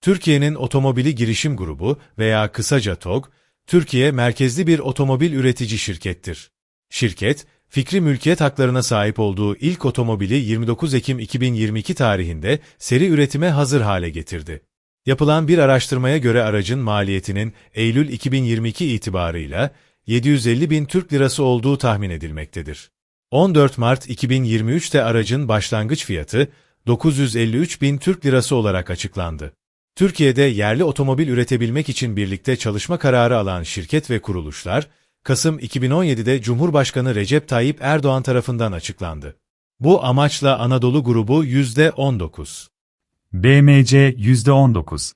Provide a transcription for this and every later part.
Türkiye'nin Otomobili Girişim Grubu veya kısaca TOG, Türkiye merkezli bir otomobil üretici şirkettir. Şirket, fikri mülkiyet haklarına sahip olduğu ilk otomobili 29 Ekim 2022 tarihinde seri üretime hazır hale getirdi. Yapılan bir araştırmaya göre aracın maliyetinin Eylül 2022 itibarıyla 750 bin Türk lirası olduğu tahmin edilmektedir. 14 Mart 2023'te aracın başlangıç fiyatı 953 bin Türk lirası olarak açıklandı. Türkiye'de yerli otomobil üretebilmek için birlikte çalışma kararı alan şirket ve kuruluşlar, Kasım 2017'de Cumhurbaşkanı Recep Tayyip Erdoğan tarafından açıklandı. Bu amaçla Anadolu grubu %19, BMC %19,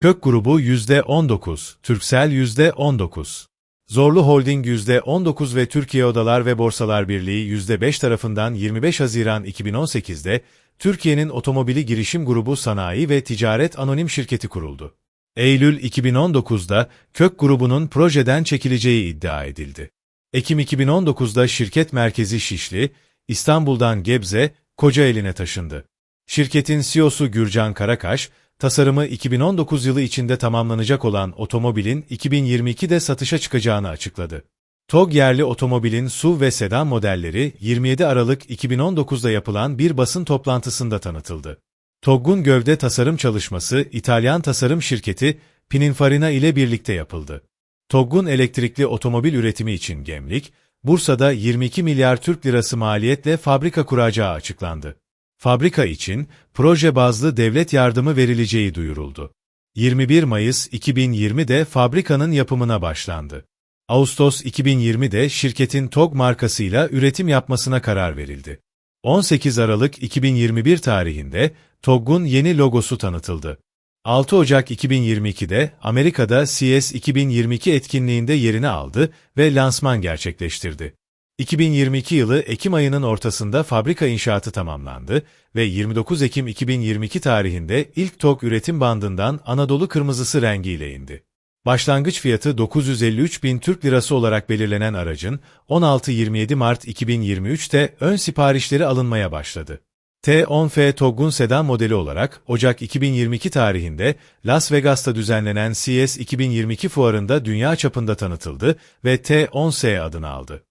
Kök grubu %19, Türksel %19, Zorlu Holding %19 ve Türkiye Odalar ve Borsalar Birliği %5 tarafından 25 Haziran 2018'de Türkiye'nin Otomobili Girişim Grubu Sanayi ve Ticaret Anonim Şirketi kuruldu. Eylül 2019'da Kök grubunun projeden çekileceği iddia edildi. Ekim 2019'da şirket merkezi Şişli, İstanbul'dan Gebze, Kocaeli'ne taşındı. Şirketin CEO'su Gürcan Karakaş, tasarımı 2019 yılı içinde tamamlanacak olan otomobilin 2022'de satışa çıkacağını açıkladı. TOG yerli otomobilin SUV ve sedan modelleri 27 Aralık 2019'da yapılan bir basın toplantısında tanıtıldı. TOG'un gövde tasarım çalışması İtalyan tasarım şirketi Pininfarina ile birlikte yapıldı. TOG'un elektrikli otomobil üretimi için Gemlik, Bursa'da 22 milyar Türk lirası maliyetle fabrika kuracağı açıklandı. Fabrika için proje bazlı devlet yardımı verileceği duyuruldu. 21 Mayıs 2020'de fabrikanın yapımına başlandı. Ağustos 2020'de şirketin TOG markasıyla üretim yapmasına karar verildi. 18 Aralık 2021 tarihinde TOG'un yeni logosu tanıtıldı. 6 Ocak 2022'de Amerika'da CES 2022 etkinliğinde yerini aldı ve lansman gerçekleştirdi. 2022 yılı Ekim ayının ortasında fabrika inşaatı tamamlandı ve 29 Ekim 2022 tarihinde ilk TOG üretim bandından Anadolu kırmızısı rengiyle indi. Başlangıç fiyatı 953 bin Türk Lirası olarak belirlenen aracın 16-27 Mart 2023'te ön siparişleri alınmaya başladı. T10F TOG'un sedan modeli olarak Ocak 2022 tarihinde Las Vegas'ta düzenlenen CES 2022 fuarında dünya çapında tanıtıldı ve T10S adını aldı.